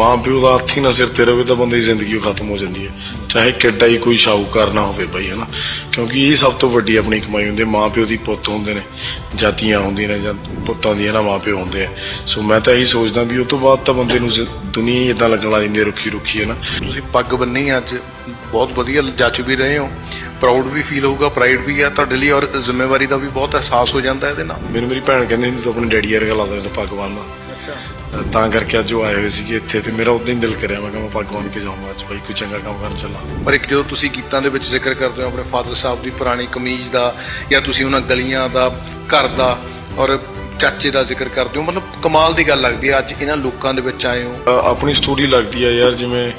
ਮਾਂ ਪਿਓ ਦਾ ਹੱਥ ਹੀ ਨਾ ਸਿਰ ਤੇ ਰਵੇ ਤਾਂ ਬੰਦੇ ਦੀ ਜ਼ਿੰਦਗੀ ਖਤਮ ਹੋ ਜਾਂਦੀ ਹੈ। ਚਾਹੇ ਕਿੱਡਾ ਹੀ ਕੋਈ ਸ਼ਾਹੂਕਾਰ ਨਾ ਹੋਵੇ ਬਈ ਹਨਾ ਕਿਉਂਕਿ ਇਹ ਸਭ ਤੋਂ ਵੱਡੀ ਆਪਣੀ ਕਮਾਈ ਹੁੰਦੀ ਹੈ। ਮਾਂ ਪਿਓ ਦੀ ਪੁੱਤ ਹੁੰਦੇ ਨੇ ਜਾਤੀਆਂ ਹੁੰਦੀਆਂ ਨੇ ਜਾਂ ਪੁੱਤਾਂ ਦੀਆਂ ਨਾ ਮਾਂ ਪਿਓ ਹੁੰਦੇ ਆ। ਸੋ ਮੈਂ ਤਾਂ ਇਹੀ ਸੋਚਦਾ ਵੀ ਉਹ ਤੋਂ ਬਾਅਦ ਤਾਂ ਬੰਦੇ ਨੂੰ ਦੁਨੀਆ ਹੀ ਇਦਾਂ ਲੱਗਣ ਲੱਗ ਜਾਂਦੀ ਹੈ ਰੁੱਖੀ ਰੁੱਖੀ ਹੈ ਨਾ? ਤੁਸੀਂ ਪੱਗ ਬੰਨੀ ਅੱਜ। ਬਹੁਤ ਵਧੀਆ ਜੱਜ ਵੀ ਰਹੇ ਹੋ। ਪ੍ਰਾਊਡ ਵੀ ਫੀਲ ਹੋਊਗਾ ਪ੍ਰਾਈਡ ਵੀ ਆ ਤੁਹਾਡੇ ਲਈ ਔਰ ਜ਼ਿੰਮੇਵਾਰੀ ਦਾ ਵੀ ਬਹੁਤ ਅਹਿਸਾਸ ਹੋ ਜਾਂਦਾ ਇਹਦੇ ਨਾਲ। ਮੈਨੂੰ ਮੇਰੀ ਭੈਣ ਕਹਿੰਦੀ ਹੁੰਦੀ ਤੂੰ ਆਪਣੇ ਡੈਡੀ ਵਰਗਾ ਲੱਗਦਾ ਤਾਂ ਪੱਗ ਬੰਨ੍ਹਦਾ ਅੱਛਾ। ਤਾਂ ਕਰਕੇ ਅੱਜ ਉਹ ਆਏ ਹੋਏ ਸੀਗੇ ਇੱਥੇ ਤੇ ਮੇਰਾ ਉਦੋਂ ਹੀ ਦਿਲ ਕਰਿਆ ਮੈਂ ਕਿਹਾ ਮੈਂ ਬੰਨ੍ਹ ਕੇ ਜਾਊਂਗਾ ਅੱਜ ਬਾਈ ਕੋਈ ਚੰਗਾ ਕੰਮ ਕਰਨ ਚੱਲਾਂ। ਪਰ ਇੱਕ ਜਦੋਂ ਤੁਸੀਂ ਗੀਤਾਂ ਦੇ ਵਿੱਚ ਜ਼ਿਕਰ ਕਰਦੇ ਹੋ ਆਪਣੇ ਫਾਦਰ ਸਾਹਿਬ ਦੀ ਪੁਰਾਣੀ ਕਮੀਜ਼ ਦਾ ਜਾਂ ਤੁਸੀਂ ਉਹਨਾਂ ਗਲੀਆਂ ਦਾ ਘਰ ਦਾ ਔਰ ਚਾਚੇ ਦਾ ਜ਼ਿਕਰ ਕਰਦੇ ਹੋ ਮਤਲਬ ਕਮਾਲ ਦੀ ਗੱਲ ਲੱਗਦੀ ਹੈ ਅੱਜ ਇਹਨਾਂ ਲੋਕਾਂ ਦੇ ਵਿੱਚ ਆਏ ਹੋ। ਆਪਣੀ ਸਟੋਰੀ ਲੱਗਦੀ ਹੈ ਯਾਰ ਜਿਵੇਂ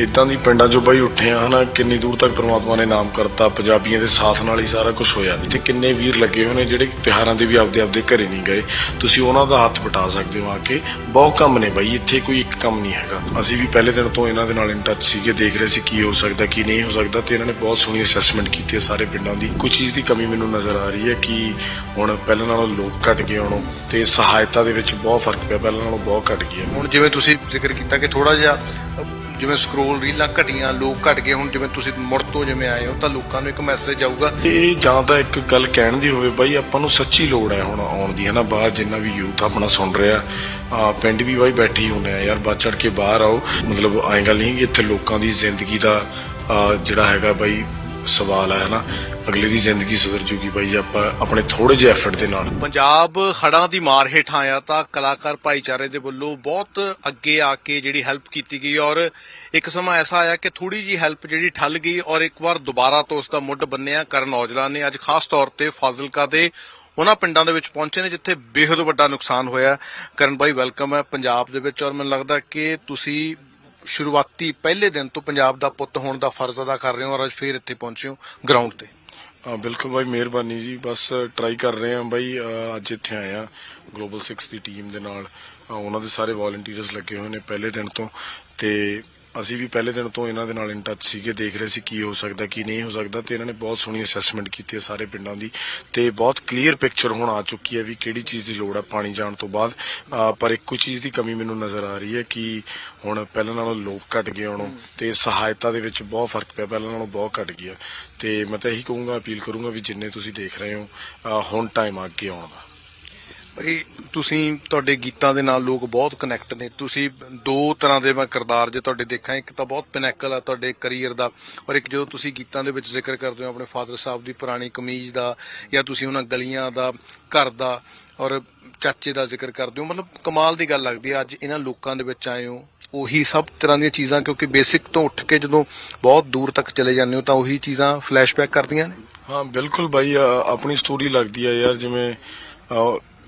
ਇਦਾਂ ਦੀ ਪਿੰਡਾਂ 'ਚੋਂ ਬਾਈ ਉੱਠੇ ਆ, ਹਨਾ, ਕਿੰਨੀ ਦੂਰ ਤੱਕ ਪ੍ਰਮਾਤਮਾ ਨੇ ਨਾਮ ਕਰਤਾ, ਪੰਜਾਬੀਆਂ ਦੇ ਸਾਥ ਨਾਲ ਹੀ ਸਾਰਾ ਕੁਝ ਹੋਇਆ। ਇੱਥੇ ਕਿੰਨੇ ਵੀਰ ਲੱਗੇ ਹੋਏ ਨੇ ਜਿਹੜੇ ਤਿਹਾਰਾਂ ਦੇ ਵੀ ਆਪਦੇ ਆਪਦੇ ਘਰੇ ਨਹੀਂ ਗਏ। ਤੁਸੀਂ ਉਹਨਾਂ ਦਾ ਹੱਥ ਬਟਾ ਸਕਦੇ ਹੋ ਆ ਕੇ। ਬਹੁਤ ਕੰਮ ਨੇ ਬਾਈ, ਇੱਥੇ ਕੋਈ ਇੱਕ ਕੰਮ ਨਹੀਂ ਹੈਗਾ। ਅਸੀਂ ਵੀ ਪਹਿਲੇ ਦਿਨ ਤੋਂ ਇਹਨਾਂ ਦੇ ਨਾਲ ਇਨ ਟੱਚ ਸੀਗੇ, ਦੇਖ ਰਹੇ ਸੀ ਕੀ ਹੋ ਸਕਦਾ, ਕੀ ਨਹੀਂ ਹੋ ਸਕਦਾ ਤੇ ਇਹਨਾਂ ਨੇ ਬਹੁਤ ਸੋਹਣੀ ਅਸੈਸਮੈਂਟ ਕੀਤੀ ਹੈ ਸਾਰੇ ਪਿੰਡਾਂ ਦੀ। ਕੋਈ ਚੀਜ਼ ਦੀ ਕਮੀ ਮੈਨੂੰ ਨਜ਼ਰ ਆ ਰਹੀ ਹੈ ਕਿ ਹੁਣ ਪਹਿਲਾਂ ਨਾਲੋਂ ਲੋਕ ਘਟ ਗਏ ਹੁਣ ਤੇ ਸਹਾਇਤਾ ਦੇ ਵਿੱਚ ਬਹੁਤ ਫ਼ਰਕ ਪਿਆ, ਪਹਿਲਾਂ ਨਾਲੋਂ ਬਹੁਤ ਘਟ ਗਿਆ। ਹੁਣ ਜਿਵੇਂ ਤੁਸੀਂ ਜ਼ਿਕਰ ਕੀਤਾ ਕਿ ਥੋੜਾ ਜਿਹਾ ਜਿਵੇਂ ਸਕਰੋਲ ਰੀਲਾਂ ਘਟੀਆਂ, ਲੋਕ ਘਟ ਗਏ, ਹੁਣ ਜਿਵੇਂ ਤੁਸੀਂ ਮੁੜ ਤੋਂ ਜਿਵੇਂ ਆਏ ਹੋ, ਤਾਂ ਲੋਕਾਂ ਨੂੰ ਇੱਕ ਮੈਸੇਜ ਆਊਗਾ। ਇਹ ਜਾਂ ਤਾਂ ਇੱਕ ਗੱਲ ਕਹਿਣ ਦੀ ਹੋਵੇ, ਬਾਈ, ਆਪਾਂ ਨੂੰ ਸੱਚੀ ਲੋੜ ਹੈ ਹੁਣ ਆਉਣ ਦੀ, ਹਨਾ? ਬਾਹਰ ਜਿੰਨਾ ਵੀ ਯੂਥ ਆਪਣਾ ਸੁਣ ਰਿਹਾ ਆ ਪਿੰਡ ਵੀ ਬਾਈ ਬੈਠੀ ਹੁੰਦੇ ਆ, ਯਾਰ, ਵੱਧ ਕੇ ਬਾਹਰ ਆਓ। ਮਤਲਬ, ਐਂ ਗੱਲ ਨਹੀਂ ਕਿ ਇੱਥੇ ਲੋਕਾਂ ਦੀ ਜ਼ਿੰਦਗੀ ਦਾ ਜਿਹੜਾ ਹੈਗਾ ਬਾਈ ਸਵਾਲ ਹੈ ਨਾ, ਅਗਲੇ ਦੀ ਜ਼ਿੰਦਗੀ ਸੁਧਰ ਜੂਗੀ ਬਾਈ ਜੇ, ਆਪਾਂ ਆਪਣੇ ਥੋੜੇ ਜਿਹੇ ਐਫਰਟ ਦੇ ਨਾਲ। ਪੰਜਾਬ ਹੜਾਂ ਦੀ ਮਾਰ ਹੇਠ ਆਇਆ ਤਾਂ ਕਲਾਕਾਰ ਭਾਈਚਾਰੇ ਦੇ ਵੱਲੋਂ ਬਹੁਤ ਅੱਗੇ ਆ ਕੇ ਜਿਹੜੀ ਹੈਲਪ ਕੀਤੀ ਗਈ ਔਰ ਇੱਕ ਸਮਾਂ ਐਸਾ ਆਇਆ ਕਿ ਥੋੜੀ ਜੀ ਹੈਲਪ ਜਿਹੜੀ ਠੱਲ ਗਈ ਔਰ ਇੱਕ ਵਾਰ ਦੁਬਾਰਾ ਤੋਂ ਉਸ ਦਾ ਮੁੱਢ ਬੰਨਿਆ ਕਰਨ ਔਜਲਾ ਨੇ। ਅੱਜ ਖਾਸ ਤੌਰ ਤੇ ਫਾਜ਼ਿਲਕਾ ਦੇ ਉਹਨਾਂ ਪਿੰਡਾਂ ਦੇ ਵਿੱਚ ਪਹੁੰਚੇ ਨੇ, ਜਿੱਥੇ ਬੇਹਦ ਵੱਡਾ ਨੁਕਸਾਨ ਹੋਇਆ। ਕਰਨ ਭਾਈ ਵੈਲਕਮ ਹੈ ਪੰਜਾਬ ਦੇ ਵਿੱਚ ਔਰ ਮੈਨੂੰ ਲੱਗਦਾ ਕਿ ਤੁਸੀਂ ਸ਼ੁਰੂਆਤੀ ਪਹਿਲੇ ਦਿਨ ਤੋਂ ਪੰਜਾਬ ਦਾ ਪੁੱਤ ਹੋਣ ਦਾ ਫਰਜ਼ ਅਦਾ ਕਰ ਰਹੇ ਹੋ ਔਰ ਅੱਜ ਫੇਰ ਇੱਥੇ ਪਹੁੰਚੇ ਹੋ ਗਰਾਊਂਡ ਤੇ। ਹਾਂ ਬਿਲਕੁਲ ਬਾਈ, ਮਿਹਰਬਾਨੀ ਜੀ। ਬਸ ਟਰਾਈ ਕਰ ਰਹੇ ਹਾਂ ਬਾਈ ਅੱਜ ਇੱਥੇ ਆਏ ਆ ਗਲੋਬਲ 6 ਦੀ ਟੀਮ ਦੇ ਨਾਲ। ਅਹ ਉਹਨਾਂ ਦੇ ਸਾਰੇ ਵਾਲੰਟੀਅਰਸ ਲੱਗੇ ਹੋਏ ਨੇ ਪਹਿਲੇ ਦਿਨ ਤੋਂ। ਤੇ ਅਸੀਂ ਵੀ ਪਹਿਲੇ ਦਿਨ ਤੋਂ ਇਹਨਾਂ ਦੇ ਨਾਲ ਇਨ ਟੱਚ ਸੀਗੇ, ਦੇਖ ਰਹੇ ਸੀ ਕੀ ਹੋ ਸਕਦਾ, ਕੀ ਨਹੀਂ ਹੋ ਸਕਦਾ ਤੇ ਇਹਨਾਂ ਨੇ ਬਹੁਤ ਸੋਹਣੀ ਅਸੈਸਮੈਂਟ ਕੀਤੀ ਹੈ ਸਾਰੇ ਪਿੰਡਾਂ ਦੀ ਤੇ ਬਹੁਤ ਕਲੀਅਰ ਪਿਕਚਰ ਹੁਣ ਆ ਚੁੱਕੀ ਹੈ ਵੀ ਕਿਹੜੀ ਚੀਜ਼ ਦੀ ਲੋੜ ਹੈ ਪਾਣੀ ਜਾਣ ਤੋਂ ਬਾਅਦ। ਪਰ ਇੱਕੋ ਚੀਜ਼ ਦੀ ਕਮੀ ਮੈਨੂੰ ਨਜ਼ਰ ਆ ਰਹੀ ਹੈ ਕਿ ਹੁਣ ਪਹਿਲਾਂ ਨਾਲੋਂ ਲੋਕ ਘਟ ਗਏ ਹੁਣ ਤੇ ਸਹਾਇਤਾ ਦੇ ਵਿੱਚ ਬਹੁਤ ਫ਼ਰਕ ਪਿਆ, ਪਹਿਲਾਂ ਨਾਲੋਂ ਬਹੁਤ ਘਟ ਗਿਆ। ਤੇ ਮੈਂ ਤਾਂ ਇਹੀ ਕਹੂੰਗਾ, ਅਪੀਲ ਕਰੂੰਗਾ ਵੀ ਜਿੰਨੇ ਤੁਸੀਂ ਦੇਖ ਰਹੇ ਹੋ ਹੁਣ ਟਾਈਮ ਆ ਕੇ ਆਉਣ ਦਾ। ਭਾਈ, ਤੁਸੀਂ ਤੁਹਾਡੇ ਗੀਤਾਂ ਦੇ ਨਾਲ ਲੋਕ ਬਹੁਤ ਕਨੈਕਟ ਨੇ। ਤੁਸੀਂ ਦੋ ਤਰ੍ਹਾਂ ਦੇ ਮੈਂ ਕਿਰਦਾਰ ਜੇ ਤੁਹਾਡੇ ਦੇਖਾਂ, ਇੱਕ ਤਾਂ ਬਹੁਤ ਪਿਨੈਕਲ ਆ ਤੁਹਾਡੇ ਕੈਰੀਅਰ ਦਾ ਔਰ ਇੱਕ ਜਦੋਂ ਤੁਸੀਂ ਗੀਤਾਂ ਦੇ ਵਿੱਚ ਜ਼ਿਕਰ ਕਰਦੇ ਹੋ ਆਪਣੇ ਫਾਦਰ ਸਾਹਿਬ ਦੀ ਪੁਰਾਣੀ ਕਮੀਜ਼ ਦਾ ਜਾਂ ਤੁਸੀਂ ਉਹਨਾਂ ਗਲੀਆਂ ਦਾ, ਘਰ ਦਾ ਔਰ ਚਾਚੇ ਦਾ ਜ਼ਿਕਰ ਕਰਦੇ ਹੋ, ਮਤਲਬ ਕਮਾਲ ਦੀ ਗੱਲ ਲੱਗਦੀ ਹੈ ਅੱਜ ਇਹਨਾਂ ਲੋਕਾਂ ਦੇ ਵਿੱਚ ਆਏ ਹੋ, ਉਹੀ ਸਭ ਤਰ੍ਹਾਂ ਦੀਆਂ ਚੀਜ਼ਾਂ ਕਿਉਂਕਿ ਬੇਸਿਕ ਤੋਂ ਉੱਠ ਕੇ ਜਦੋਂ ਬਹੁਤ ਦੂਰ ਤੱਕ ਚਲੇ ਜਾਂਦੇ ਹੋ ਤਾਂ ਉਹੀ ਚੀਜ਼ਾਂ ਫਲੈਸ਼ਬੈਕ ਕਰਦੀਆਂ ਨੇ। ਹਾਂ, ਬਿਲਕੁਲ ਬਾਈ ਆਪਣੀ ਸਟੋਰੀ ਲੱਗਦੀ ਆ ਯਾਰ, ਜਿਵੇਂ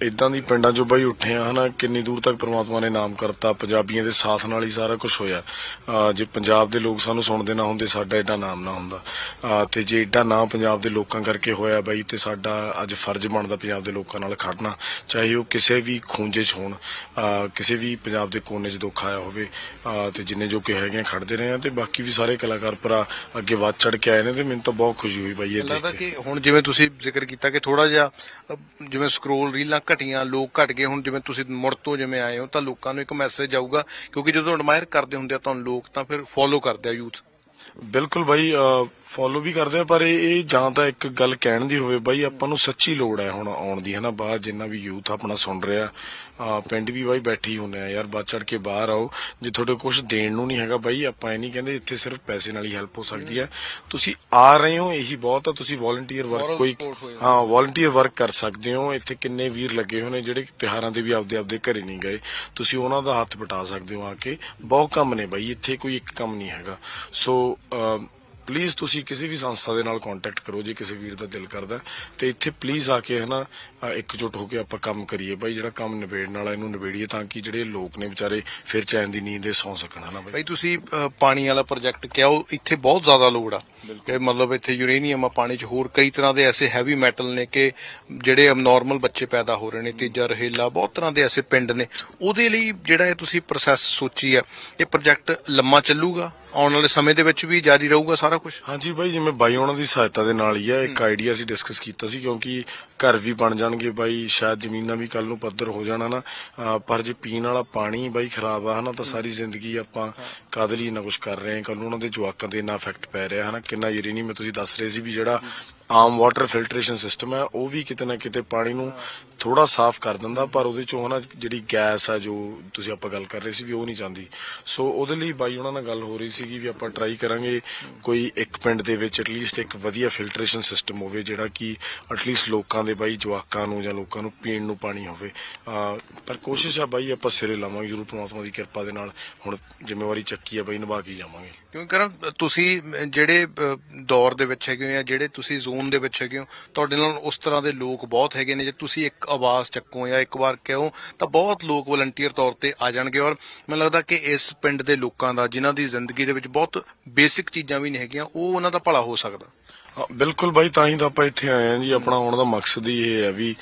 ਇਦਾਂ ਦੀ ਪਿੰਡਾਂ 'ਚੋਂ ਬਾਈ ਉੱਠੇ ਆ ਹਨਾ ਕਿੰਨੀ ਦੂਰ ਤੱਕ ਪ੍ਰਮਾਤਮਾ ਨੇ ਨਾਮ ਕਰਤਾ ਪੰਜਾਬੀਆਂ ਦੇ ਸਾਥ ਨਾਲ ਹੀ ਸਾਰਾ ਕੁਝ ਹੋਇਆ। ਅਹ ਜੇ ਪੰਜਾਬ ਦੇ ਲੋਕ ਸਾਨੂੰ ਸੁਣਦੇ ਨਾ ਹੁੰਦੇ ਸਾਡਾ ਐਡਾ ਨਾਮ ਨਾ ਹੁੰਦਾ। ਅਹ ਤੇ ਜੇ ਐਡਾ ਨਾਮ ਪੰਜਾਬ ਦੇ ਲੋਕਾਂ ਕਰਕੇ ਹੋਇਆ ਬਾਈ ਤੇ ਸਾਡਾ ਅੱਜ ਫਰਜ਼ ਬਣਦਾ ਪੰਜਾਬ ਦੇ ਲੋਕਾਂ ਨਾਲ ਖੜਨਾ ਚਾਹੇ ਉਹ ਕਿਸੇ ਵੀ ਖੂੰਜੇ 'ਚ ਹੋਣ ਅਹ ਕਿਸੇ ਵੀ ਪੰਜਾਬ ਦੇ ਕੋਨੇ 'ਚ ਦੁੱਖ ਆਇਆ ਹੋਵੇ ਅਹ ਤੇ ਜਿੰਨੇ ਜੋ ਕਿ ਹੈਗੇ ਆ ਖੜਦੇ ਰਹੇ ਆ ਤੇ ਬਾਕੀ ਵੀ ਸਾਰੇ ਕਲਾਕਾਰ ਭਰਾ ਅੱਗੇ ਵੱਧ ਚੜ ਕੇ ਆਏ ਨੇ ਤੇ ਮੈਨੂੰ ਤਾਂ ਬਹੁਤ ਖੁਸ਼ੀ ਹੋਈ ਬਾਈ ਇਹ ਲੱਗਦਾ ਦੇਖ ਕੇ। ਕਿ ਹੁਣ ਜਿਵੇਂ ਤੁਸੀਂ ਜ਼ਿਕਰ ਕੀਤਾ ਕਿ ਥੋੜਾ ਜਿਹਾ ਜਿਵੇਂ ਸਕਰੋਲ ਰੀਲਾਂ ਘਟੀਆਂ, ਲੋਕ ਘਟ ਗਏ, ਹੁਣ ਜਿਵੇਂ ਤੁਸੀਂ ਮੁੜ ਤੋਂ ਜਿਵੇਂ ਆਏ ਹੋ, ਤਾਂ ਲੋਕਾਂ ਨੂੰ ਇੱਕ ਮੈਸੇਜ ਆਊਗਾ, ਕਿਉਂਕਿ ਜਦੋਂ ਐਡਮਾਇਰ ਕਰਦੇ ਹੁੰਦੇ ਆ ਤੁਹਾਨੂੰ ਲੋਕ ਤਾਂ ਫਿਰ ਫੋਲੋ ਕਰਦੇ ਆ ਯੂਥ ਬਿਲਕੁਲ ਬਾਈ ਫੋਲੋ ਵੀ ਕਰਦੇ ਆ, ਪਰ ਇਹ ਜਾਂ ਤਾਂ ਇੱਕ ਗੱਲ ਕਹਿਣ ਦੀ ਹੋਵੇ, ਬਾਈ, ਆਪਾਂ ਨੂੰ ਸੱਚੀ ਲੋੜ ਹੈ ਹੁਣ ਆਉਣ ਦੀ, ਹਨਾ? ਬਾਹਰ ਜਿੰਨਾ ਵੀ ਯੂਥ ਆਪਣਾ ਸੁਣ ਰਿਹਾ ਪਿੰਡ ਵੀ ਬਾਈ ਬੈਠੇ ਹੀ ਹੁੰਦੇ ਆ ਯਾਰ ਵੱਧ ਚੜ ਕੇ ਬਾਹਰ ਆਓ। ਜੇ ਤੁਹਾਡੇ ਕੁਝ ਦੇਣ ਨੂੰ ਨਹੀਂ ਹੈਗਾ ਬਾਈ ਆਪਾਂ ਇਹ ਨਹੀਂ ਕਹਿੰਦੇ ਇੱਥੇ ਸਿਰਫ ਪੈਸੇ ਨਾਲ ਹੀ ਹੈਲਪ ਹੋ ਸਕਦੀ ਹੈ। ਤੁਸੀਂ ਆ ਰਹੇ ਹੋ ਇਹੀ ਬਹੁਤ ਆ ਤੁਸੀਂ ਵॉलੰਟੀਅਰ ਵਰਕ ਕੋਈ ਹੋ ਵॉलੰਟੀਅਰ ਵਰਕ ਕਰ ਸਕਦੇ ਹੋ। ਇੱਥੇ ਕਿੰਨੇ ਵੀਰ ਲੱਗੇ ਹੋਏ ਨੇ ਜਿਹੜੇ ਤਿਹਾਰਾਂ ਦੇ ਵੀ ਆਪਦੇ ਆਪਦੇ ਘਰੇ ਨਹੀਂ ਗਏ। ਤੁਸੀਂ ਉਹਨਾਂ ਦਾ ਹੱਥ ਬਟਾ ਸਕਦੇ ਹੋ ਆ ਕੇ। ਬਹੁਤ ਕੰਮ ਨੇ ਬਾਈ ਇੱਥੇ ਕੋਈ ਇੱਕ ਕੰਮ ਨਹੀਂ ਹੈਗਾ। ਸੋ ਪਲੀਜ਼ ਤੁਸੀਂ ਕਿਸੇ ਵੀ ਸੰਸਥਾ ਦੇ ਨਾਲ ਕੰਟੈਕਟ ਕਰੋ ਜੇ ਕਿਸੇ ਵੀਰ ਦਾ ਦਿਲ ਕਰਦਾ ਤੇ ਇੱਥੇ ਪਲੀਜ਼ ਆ ਕੇ ਹਨਾ ਇਕਜੁੱਟ ਹੋ ਕੇ ਆਪਾਂ ਕੰਮ ਕਰੀਏ ਬਾਈ ਜਿਹੜਾ ਕੰਮ ਨਿਬੇੜਨ ਵਾਲਾ ਇਹਨੂੰ ਨਿਬੇੜੀਏ ਤਾਂ ਕਿ ਜਿਹੜੇ ਲੋਕ ਨੇ ਵਿਚਾਰੇ ਫਿਰ ਚੈਨ ਦੀ ਨੀਂਦ ਦੇ ਸੌਂ ਸਕਣ ਹਨਾ ਬਾਈ। ਤੁਸੀਂ ਪਾਣੀ ਵਾਲਾ ਪ੍ਰੋਜੈਕਟ ਕਿਹਾ ਉਹ ਇੱਥੇ ਬਹੁਤ ਜ਼ਿਆਦਾ ਲੋੜ ਆ। ਕਿ ਮਤਲਬ ਇੱਥੇ ਯੂਰੇਨੀਅਮ ਆ ਪਾਣੀ 'ਚ ਹੋਰ ਕਈ ਤਰ੍ਹਾਂ ਦੇ ਐਸੇ ਹੈਵੀ ਮੈਟਲ ਨੇ ਕਿ ਜਿਹੜੇ ਅਬਨੋਰਮਲ ਬੱਚੇ ਪੈਦਾ ਹੋ ਰਹੇ ਨੇ ਤੀਜਾ ਰਹੇਲਾ ਬਹੁਤ ਤਰ੍ਹਾਂ ਦੇ ਐਸੇ ਪਿੰਡ ਨੇ। ਉਹਦੇ ਲਈ ਜਿਹੜਾ ਇਹ ਤੁਸੀਂ ਪ੍ਰੋਸੈਸ ਸੋਚੀ ਆ ਇਹ ਪ੍ਰੋਜੈਕਟ ਲੰਮਾ ਚੱਲੂਗਾ? ਆਉਣ ਵਾਲੇ ਸਮੇਂ ਦੇ ਵਿੱਚ ਵੀ ਜਾਰੀ ਰਹੂਗਾ ਸਾਰਾ ਕੁਝ ਹਾਂਜੀ ਬਾਈ ਜਿਵੇਂ ਬਾਈ ਉਹਨਾਂ ਦੀ ਸਹਾਇਤਾ ਦੇ ਨਾਲ ਹੀ ਆ ਇੱਕ ਆਈਡੀਆ ਅਸੀਂ ਡਿਸਕਸ ਕੀਤਾ ਸੀ ਕਿਉਂਕਿ ਘਰ ਵੀ ਬਣ ਜਾਣਗੇ ਬਾਈ ਸ਼ਾਇਦ ਜ਼ਮੀਨਾਂ ਵੀ ਕੱਲ ਨੂੰ ਪੱਧਰ ਹੋ ਜਾਣਾ ਨਾ। ਪਰ ਜੇ ਪੀਣ ਵਾਲਾ ਪਾਣੀ ਬਾਈ ਖਰਾਬ ਆ ਹਨਾ ਤਾਂ ਸਾਰੀ ਜ਼ਿੰਦਗੀ ਆਪਾਂ ਕਾਹਦੇ ਲਈ ਇੰਨਾ ਕੁਝ ਕਰ ਰਹੇ ਹਾਂ? ਕੱਲ ਨੂੰ ਉਹਨਾਂ ਦੇ ਜਵਾਕਾਂ ਤੇ ਇੰਨਾ ਇਫੈਕਟ ਪੈ ਰਿਹਾ ਹਨਾ? ਕਿੰਨਾ ਯੂਰੇਨੀਅਮ ਮੈਂ ਤੁਸੀਂ ਦੱਸ ਰਹੇ ਸੀ ਵੀ ਜਿਹੜਾ ਆਮ ਵਾਟਰ ਫਿਲਟਰੇਸ਼ਨ ਸਿਸਟਮ ਹੈ, ਉਹ ਵੀ ਕਿਤੇ ਨਾ ਕਿਤੇ ਪਾਣੀ ਨੂੰ ਥੋੜਾ ਸਾਫ਼ ਕਰ ਦਿੰਦਾ, ਪਰ ਉਹਦੇ ਚੋਂ ਹਨਾ ਜਿਹੜੀ ਗੈਸ ਆ ਜੋ ਤੁਸੀਂ ਆਪਾਂ ਗੱਲ ਕਰ ਰਹੇ ਸੀ ਵੀ ਉਹ ਨਹੀਂ ਜਾਂਦੀ। ਸੋ ਉਹਦੇ ਲਈ ਬਾਈ ਉਹਨਾਂ ਨਾਲ ਗੱਲ ਹੋ ਰਹੀ ਸੀਗੀ ਵੀ ਆਪਾਂ ਟਰਾਈ ਕਰਾਂਗੇ ਕੋਈ ਇੱਕ ਪਿੰਡ ਦੇ ਵਿੱਚ ਐਟਲੀਸਟ ਇੱਕ ਵਧੀਆ ਫਿਲਟਰੇਸ਼ਨ ਸਿਸਟਮ ਹੋਵੇ, ਜਿਹੜਾ ਕਿ ਐਟਲੀਸਟ ਲੋਕਾਂ ਦੇ ਬਾਈ ਜਵਾਕਾਂ ਨੂੰ ਜਾਂ ਲੋਕਾਂ ਨੂੰ ਪੀਣ ਨੂੰ ਪਾਣੀ ਹੋਵੇ। ਪਰ ਕੋਸ਼ਿਸ਼ ਆ ਬਾਈ ਆਪਾਂ ਸਿਰੇ ਲਾਵਾਂਗੇ ਗੁਰੂ ਪ੍ਰਮਾਤਮਾ ਦੀ ਕਿਰਪਾ ਦੇ ਨਾਲ ਹੁਣ ਜ਼ਿੰਮੇਵਾਰੀ ਚੱਕੀ ਆ ਬਾਈ, ਨਿਭਾ ਕੇ ਜਾਵਾਂਗੇ। ਕਿਉਂਕਿ ਕਰਨ ਤੁਸੀਂ ਜਿਹੜੇ ਦੌਰ ਦੇ ਵਿੱਚ ਹੈਗੇ ਹੋ ਜਾਂ ਜਿਹੜੇ ਤੁਸੀਂ ਜ਼ੋਨ ਦੇ ਵਿੱਚ ਹੈਗੇ ਹੋ, ਤੁਹਾਡੇ ਨਾਲ ਉਸ ਤਰ੍ਹਾਂ ਦੇ ਲੋਕ ਬਹੁਤ ਹੈਗੇ ਨੇ। ਜੇ ਤੁਸੀਂ ਇੱਕ ਆਵਾਜ਼ ਚੱਕੋ ਜਾਂ ਇੱਕ ਵਾਰ ਕਹੋ, ਤਾਂ ਬਹੁਤ ਲੋਕ ਵਲੰਟੀਅਰ ਤੌਰ ਤੇ ਆ ਜਾਣਗੇ। ਔਰ ਮੈਨੂੰ ਲੱਗਦਾ ਕਿ ਇਸ ਪਿੰਡ ਦੇ ਲੋਕਾਂ ਦਾ, ਜਿਨ੍ਹਾਂ ਦੀ ਜ਼ਿੰਦਗੀ ਦੇ ਵਿੱਚ ਬਹੁਤ ਬੇਸਿਕ ਚੀਜ਼ਾਂ ਵੀ ਨਹੀਂ ਹੈਗੀਆਂ, ਉਹ ਉਹਨਾਂ ਦਾ ਭਲਾ ਹੋ ਸਕਦਾ। ਬਿਲਕੁਲ ਬਾਈ, ਤਾਂ ਹੀ ਤਾਂ ਆਪਾਂ ਇੱਥੇ ਆਏ ਆ ਜੀ। ਆਪਣਾ ਆਉਣ ਦਾ ਮਕਸਦ ਹੀ ਇਹ ਹੈ ਵੀ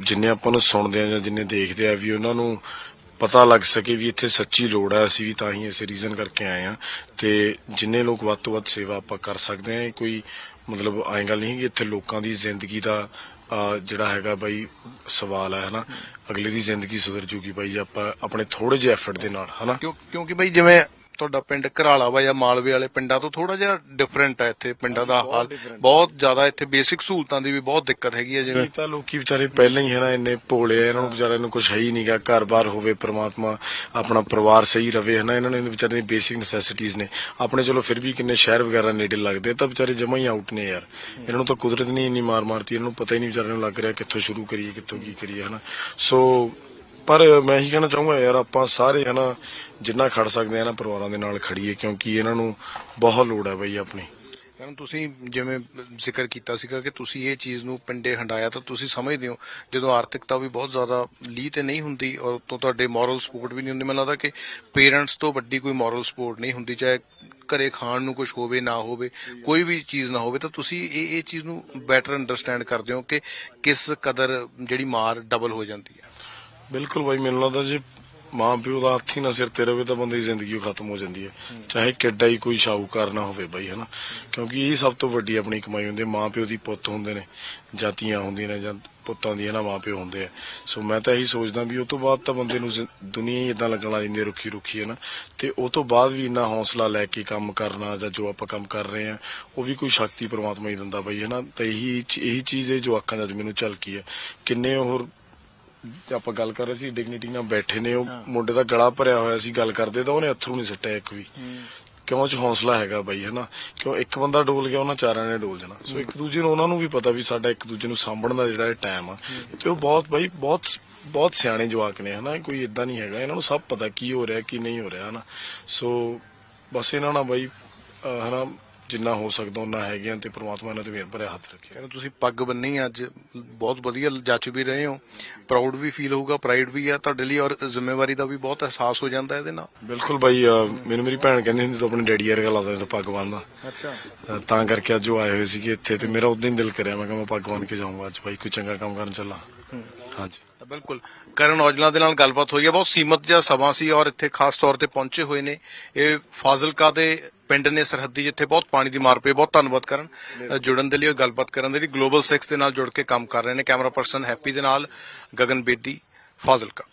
ਜਿੰਨੇ ਆਪਾਂ ਨੂੰ ਸੁਣਦੇ ਆ ਜਾਂ ਜਿੰਨੇ ਦੇਖਦੇ ਆ ਵੀ ਉਹਨਾਂ ਨੂੰ ਪਤਾ ਲੱਗ ਸਕੇ ਵੀ ਇੱਥੇ ਸੱਚੀ ਲੋੜ ਹੈ, ਅਸੀਂ ਵੀ ਤਾਂ ਹੀ ਇਸੇ ਰੀਜ਼ਨ ਕਰਕੇ ਆਏ ਆ ਤੇ ਜਿੰਨੇ ਲੋਕ ਵੱਧ ਤੋਂ ਵੱਧ ਸੇਵਾ ਆਪਾਂ ਕਰ ਸਕਦੇ ਆ ਕੋਈ ਮਤਲਬ ਐਂ ਗੱਲ ਨਹੀਂ ਕਿ ਇੱਥੇ ਲੋਕਾਂ ਦੀ ਜ਼ਿੰਦਗੀ ਦਾ ਜਿਹੜਾ ਹੈਗਾ ਬਈ ਸਵਾਲ ਹੈ ਹਨਾ? ਅਗਲੇ ਦੀ ਜ਼ਿੰਦਗੀ ਸੁਧਰ ਜੂਗੀ ਬਾਈ ਜੇ ਆਪਾਂ ਆਪਣੇ ਥੋੜੇ ਜਿਹੇ ਐਫਰਟ ਦੇ ਨਾਲ ਹਨਾ? ਕਿਉਂ ਕਿਉਂਕਿ ਬਈ ਜਿਵੇਂ ਤੁਹਾਡਾ ਪਿੰਡ ਘਰਾਲਾ ਵਾ ਜਾਂ ਮਾਲਵੇ ਵਾਲੇ ਪਿੰਡਾਂ ਤੋਂ ਥੋੜਾ ਜਿਹਾ ਡਿਫਰੈਂਟ ਹੈ ਇੱਥੇ ਪਿੰਡਾਂ ਦਾ ਹਾਲ। ਬਹੁਤ ਜ਼ਿਆਦਾ ਇੱਥੇ ਬੇਸਿਕ ਸਹੂਲਤਾਂ ਦੀ ਵੀ ਬਹੁਤ ਦਿੱਕਤ ਹੈਗੀ ਹੈ ਜਿਵੇਂ। ਇਹ ਤਾਂ ਲੋਕੀ ਵਿਚਾਰੇ ਪਹਿਲਾਂ ਹੀ ਹੈ ਨਾ ਇੰਨੇ ਭੋਲੇ ਆ ਇਹਨਾਂ ਨੂੰ ਵਿਚਾਰਿਆਂ ਨੂੰ ਕੁਝ ਹੈ ਹੀ ਨਹੀਂਗਾ ਘਰ-ਬਾਰ ਹੋਵੇ ਪ੍ਰਮਾਤਮਾ ਆਪਣਾ ਪਰਿਵਾਰ ਸਹੀ ਰਵੇ ਹਨਾ? ਇਹਨਾਂ ਨੂੰ ਵਿਚਾਰੇ ਦੀ ਬੇਸਿਕ ਨੈਸੈਸਿਟੀਜ਼ ਨੇ। ਆਪਣੇ ਚਲੋ ਫਿਰ ਵੀ ਕਿੰਨੇ ਸ਼ਹਿਰ ਵਗੈਰਾ ਨੇੜੇ ਲੱਗਦੇ ਆ, ਤਾਂ ਵਿਚਾਰੇ ਜਮਾ ਹੀ ਆਊਟ ਨੇ ਯਾਰ। ਇਹਨਾਂ ਨੂੰ ਤਾਂ ਕੁਦਰਤ ਨੇ ਇੰਨੀ ਮਾਰ ਮਾਰਤੀ ਇਹਨਾਂ ਨੂੰ ਪਤਾ ਹੀ ਨਹੀਂ ਵਿਚਾਰਿਆਂ ਨੂੰ ਲੱਗ ਰਿਹਾ ਕਿੱਥੋਂ ਸ਼ੁਰੂ ਕਰੀਏ ਕਿੱਥੋਂ ਕੀ ਕਰੀਏ ਹਨਾ? ਸੋ ਪਰ ਮੈਂ ਇਹੀ ਕਹਿਣਾ ਚਾਹੂੰਗਾ ਯਾਰ, ਆਪਾਂ ਸਾਰੇ ਹਨਾ, ਜਿੰਨਾ ਖੜ ਸਕਦੇ ਆ ਇਹਨਾਂ ਪਰਿਵਾਰਾਂ ਦੇ ਨਾਲ ਖੜੀਏ, ਕਿਉਂਕਿ ਇਹਨਾਂ ਨੂੰ ਬਹੁਤ ਲੋੜ ਹੈ ਬਈ ਆਪਣੀ। ਕਾਰਨ ਤੁਸੀਂ ਜਿਵੇਂ ਜ਼ਿਕਰ ਕੀਤਾ ਸੀਗਾ ਕਿ ਤੁਸੀਂ ਇਹ ਚੀਜ਼ ਨੂੰ ਪਿੰਡੇ ਹੰਡਾਇਆ, ਤਾਂ ਤੁਸੀਂ ਸਮਝਦੇ ਹੋ, ਜਦੋਂ ਆਰਥਿਕਤਾ ਵੀ ਬਹੁਤ ਜ਼ਿਆਦਾ ਲੀ ਤੇ ਨਹੀਂ ਹੁੰਦੀ, ਔਰ ਤੋਂ ਤੁਹਾਡੇ ਮੋਰਲ ਸਪੋਰਟ ਵੀ ਨਹੀਂ ਹੁੰਦੀ, ਮੈਨੂੰ ਲੱਗਦਾ ਕਿ ਪੇਰੈਂਟਸ ਤੋਂ ਵੱਡੀ ਕੋਈ ਮੋਰਲ ਸਪੋਰਟ ਨਹੀਂ ਹੁੰਦੀ, ਚਾਹੇ ਘਰੇ ਖਾਣ ਨੂੰ ਕੁਝ ਹੋਵੇ, ਨਾ ਹੋਵੇ, ਕੋਈ ਵੀ ਚੀਜ਼ ਨਾ ਹੋਵੇ, ਤਾਂ ਤੁਸੀਂ ਇਹ ਇਹ ਚੀਜ਼ ਨੂੰ ਬੈਟਰ ਅੰਡਰਸਟੈਂਡ ਕਰਦੇ ਹੋ ਕਿ ਕਿਸ ਕਦਰ ਜਿਹੜੀ ਮਾਰ ਡਬਲ ਹੋ ਜਾਂਦੀ ਹੈ। ਬਿਲਕੁਲ ਬਾਈ, ਮੈਨੂੰ ਲੱਗਦਾ ਜੇ ਮਾਂ ਪਿਓ ਦਾ ਹੱਥ ਹੀ ਨਾ ਸਿਰ ਤੇ ਰਵੇ ਤਾਂ ਬੰਦੇ ਦੀ ਜ਼ਿੰਦਗੀ ਖਤਮ ਹੋ ਜਾਂਦੀ ਹੈ। ਚਾਹੇ ਕਿੱਡਾ ਹੀ ਕੋਈ ਸ਼ਾਹੂਕਾਰ ਨਾ ਹੋਵੇ ਬਾਈ, ਹਨਾ? ਕਿਉਂਕਿ ਇਹ ਸਭ ਤੋਂ ਵੱਡੀ ਆਪਣੀ ਕਮਾਈ ਹੁੰਦੀ ਹੈ। ਮਾਂ ਪਿਓ ਦੀ ਪੁੱਤ ਹੁੰਦੇ ਨੇ, ਜਾਤੀਆਂ ਹੁੰਦੀਆਂ ਨੇ ਜਾਂ ਪੁੱਤਾਂ ਦੀ ਨਾ ਮਾਂ ਹੁੰਦੇ ਆ। ਸੋ ਮੈਂ ਤਾਂ ਇਹੀ ਸੋਚਦਾ ਵੀ ਉਹ ਤੋਂ ਬਾਅਦ ਤਾਂ ਬੰਦੇ ਨੂੰ ਜ਼ਿੰ- ਦੁਨੀਆ ਹੀ ਇਦਾਂ ਲੱਗਣ ਲੱਗ ਜਾਂਦੀ ਹੈ ਰੁੱਖੀ ਰੁੱਖੀ ਹੈ ਨਾ ਤੇ ਉਹ ਤੋਂ ਬਾਅਦ ਵੀ ਇੰਨਾ ਹੌਸਲਾ ਲੈ ਕੇ ਕੰਮ ਕਰਨਾ ਜਾਂ ਜੋ ਆਪਾਂ ਕੰਮ ਕਰ ਰਹੇ ਆ ਉਹ ਵੀ ਕੋਈ ਸ਼ਕਤੀ ਪ੍ਰਮਾਤਮਾ ਹੀ ਦਿੰਦਾ ਬਾਈ, ਹਨਾ? ਤਾਂ ਇਹੀ ਇਹੀ ਚੀਜ਼ ਹੈ ਜੋ ਅੱਖਾਂ ਦਾ ਮੈਨੂੰ ਝਲਕੀ ਹੈ। ਕਿੰਨੇ ਹੋਰ ਆਪਾਂ ਗੱਲ ਕਰ ਰਹੇ ਸੀ ਡਿਗਨਿਟੀ ਨਾਲ ਬੈਠੇ ਨੇ ਉਹ ਮੁੰਡੇ ਦਾ ਗਲਾ ਭਰਿਆ ਹੋਇਆ ਸੀ ਗੱਲ ਕਰਦੇ ਤਾਂ ਉਹਨੇ ਅਥਰੂ ਨਹੀਂ ਸੱਟਿਆ ਇੱਕ ਵੀ। ਕਿਉਂ ਚ ਹੌਸਲਾ ਹੈਗਾ ਬਾਈ ਹਨਾ? ਕਿਉਂ ਇੱਕ ਬੰਦਾ ਡੋਲ ਗਿਆ ਉਹਨਾਂ ਚਾਰਾਂ ਨੇ ਡੋਲ ਜਾਣਾ ਸੋ ਇੱਕ ਦੂਜੇ ਨੂੰ ਉਹਨਾਂ ਨੂੰ ਵੀ ਪਤਾ ਵੀ ਸਾਡਾ ਇੱਕ ਦੂਜੇ ਨੂੰ ਸਾਂਭਣ ਦਾ ਜਿਹੜਾ ਇਹ ਟਾਈਮ ਆ। ਤੇ ਉਹ ਬਹੁਤ ਬਾਈ ਬਹੁਤ ਬਹੁਤ ਸਿਆਣੇ ਜਵਾਕ ਨੇ ਹਨਾ? ਕੋਈ ਇਦਾਂ ਨਹੀਂ ਹੈਗਾ। ਇਹਨਾਂ ਨੂੰ ਸਭ ਪਤਾ ਕੀ ਹੋ ਰਿਹਾ ਕੀ ਨਹੀਂ ਹੋ ਰਿਹਾ ਹਨਾ? ਸੋ ਬਸ ਇਹਨਾਂ ਨਾਲ ਬਾਈ ਹਨਾ ਜਿੰਨਾ ਹੋ ਸਕਦਾ ਉਹਨਾਂ ਹੈਗੇ ਤੇ ਪ੍ਰਮਾਤਮਾ ਇਹਨਾਂ ਤੇ ਮਿਹਰ ਭਰਿਆ ਹੱਥ ਰੱਖੇ। ਕਹਿੰਦੇ ਤੁਸੀਂ ਪੱਗ ਬੰਨੀ ਅੱਜ ਬਹੁਤ ਵਧੀਆ ਜੱਜ ਵੀ ਰਹੇ ਹੋ। ਪ੍ਰਾਊਡ ਵੀ ਫੀਲ ਹੋਊਗਾ ਪ੍ਰਾਈਡ ਵੀ ਆ ਤੁਹਾਡੇ ਲਈ ਔਰ ਜ਼ਿੰਮੇਵਾਰੀ ਦਾ ਵੀ ਬਹੁਤ ਅਹਿਸਾਸ ਹੋ ਜਾਂਦਾ ਇਹਦੇ ਨਾਲ। ਬਿਲਕੁਲ ਬਾਈ ਮੈਨੂੰ ਮੇਰੀ ਭੈਣ ਕਹਿੰਦੀ ਹੁੰਦੀ ਤੂੰ ਆਪਣੇ ਡੈਡੀ ਵਰਗਾ ਲੱਗਦਾ ਤੂੰ ਪੱਗ ਬੰਨਦਾ। ਅੱਛਾ। ਤਾਂ ਕਰਕੇ ਅੱਜ ਉਹ ਆਏ ਹੋਏ ਸੀਗੇ ਇੱਥੇ ਤੇ ਮੇਰਾ ਉਦੋਂ ਹੀ ਦਿਲ ਕਰਿਆ ਮੈਂ ਕਿਹਾ ਮੈਂ ਪੱਗ ਬੰਨ ਕੇ ਜਾਊਂਗਾ ਅੱਜ ਬਾਈ ਕੋਈ ਚੰਗਾ ਕੰਮ ਕਰਨ ਚੱਲਾਂ। ਹਾਂਜੀ। ਬਿਲਕੁਲ। ਕਰਨ ਔਜਲਾ ਦੇ ਨਾਲ ਗੱਲਬਾਤ ਹੋਈ ਹੈ ਬਹੁਤ ਸੀਮਤ ਜਿਹਾ ਸਮਾਂ ਸੀ ਔਰ ਇੱਥੇ ਖਾਸ ਤੌਰ ਤੇ ਪਹੁੰਚੇ ਹੋਏ ਨੇ। ਇਹ ਫਾਜ਼ਿਲਕਾ ਦੇ ਪਿੰਡ ਨੇ ਸਰਹੱਦੀ ਜਿੱਥੇ ਬਹੁਤ ਪਾਣੀ ਦੀ ਮਾਰ ਪਈ ਬਹੁਤ ਧੰਨਵਾਦ ਕਰਨ ਜੁੜਨ ਦੇ ਲਈ ਔਰ ਗੱਲਬਾਤ ਕਰਨ ਦੇ ਲਈ। ਗਲੋਬਲ 6 ਦੇ ਨਾਲ ਜੁੜ ਕੇ ਕੰਮ ਕਰ ਰਹੇ ਨੇ। ਕੈਮਰਾ ਪਰਸਨ ਹੈਪੀ ਦੇ ਨਾਲ ਗਗਨ ਬੇਦੀ ਫਾਜ਼ਿਲਕਾ।